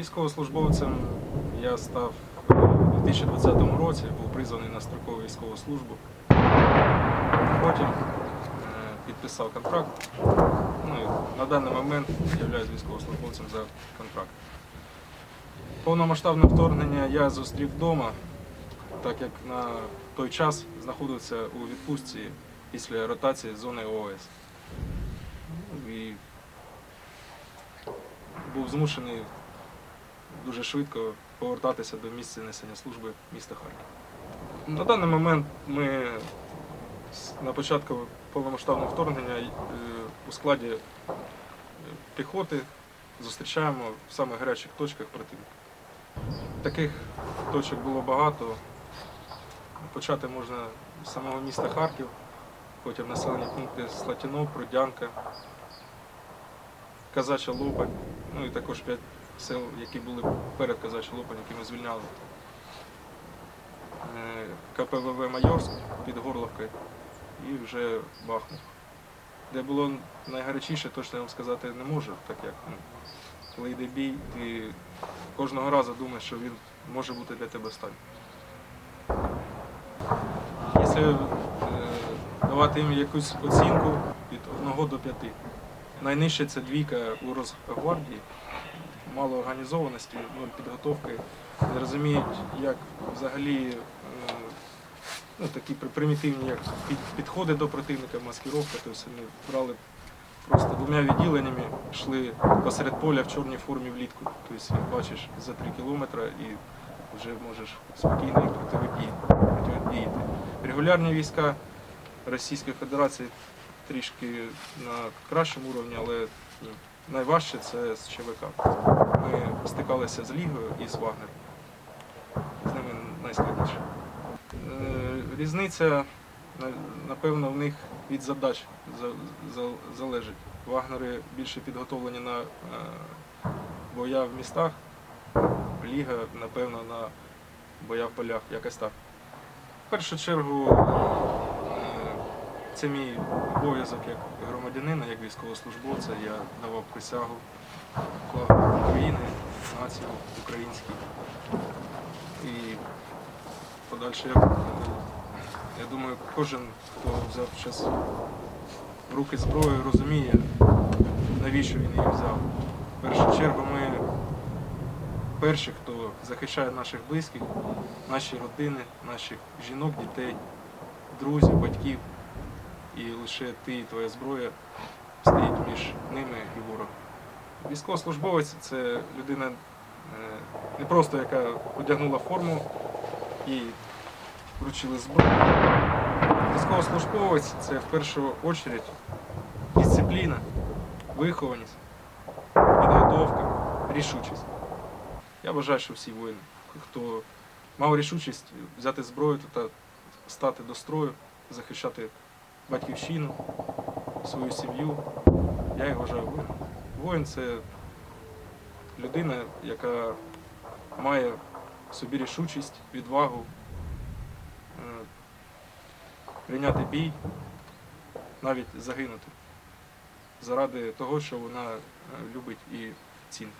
Військовослужбовцем я став е, у 2020 році, був призваний на строкову військову службу. Потім е, підписав контракт. Ну, і на даний момент являюсь військовослужбовцем за контракт. Повномасштабне вторгнення я зустрів вдома, так як на той час знаходився у відпустці після ротації зони ООС. І був змушений дуже швидко повертатися до місця несення служби міста Харків. На даний момент ми на початку повномасштабного вторгнення е, у складі е, піхоти зустрічаємо в самих гарячих точках противника. Таких точок було багато. Почати можна з самого міста Харків, потім населені пункти Слатіно, Прудянка, Казача Лопань, ну і також п'ять сел, які були перед Казача Лопань, які ми звільняли. Е, КПВВ Майорськ під Горловкою і вже Бахмут. Де було найгарячіше, точно я вам сказати не можу, так як ну, коли йде бій, ти кожного разу думаєш, що він може бути для тебе сталь. Якщо е, давати їм якусь оцінку від 1 до 5, найнижче це двійка у Росгвардії, мало організованості, нуль підготовки, не розуміють, як взагалі е, ну, такі при- примітивні як підходи до противника, маскировка, тобто вони брали просто двома відділеннями, йшли посеред поля в чорній формі влітку. Тобто бачиш за 3 кілометри і вже можеш спокійно противодіяти. протидіяти. Регулярні війська Російської Федерації трішки на кращому уровні, але ну, найважче це з ЧВК. Ми стикалися з Лігою і з Вагнером. З ними найскладніше. Е, Різниця, напевно, в них від задач за- за- залежить. Вагнери більше підготовлені на е, боя в містах, Ліга, напевно, на боя в полях, якось так. В першу чергу, це мій обов'язок як громадянина, як військовослужбовця. Я давав присягу України, націю українській. І подальше, я, я думаю, кожен, хто взяв зараз в руки зброю, розуміє, навіщо він її взяв. В першу чергу ми перші, хто захищає наших близьких, наші родини, наших жінок, дітей, друзів, батьків. І лише ти і твоя зброя стоїть між ними і ворогом. Військовослужбовець це людина е, не просто яка одягнула форму і вручили зброю. Військовослужбовець це в першу чергу дисципліна, вихованість, підготовка, рішучість. Я вважаю, що всі воїни, хто мав рішучість взяти зброю та стати до строю, захищати батьківщину, свою сім'ю, я їх вважаю воїном. Воїн це людина, яка має в собі рішучість, відвагу, е, прийняти бій, навіть загинути заради того, що вона е, любить і цінить.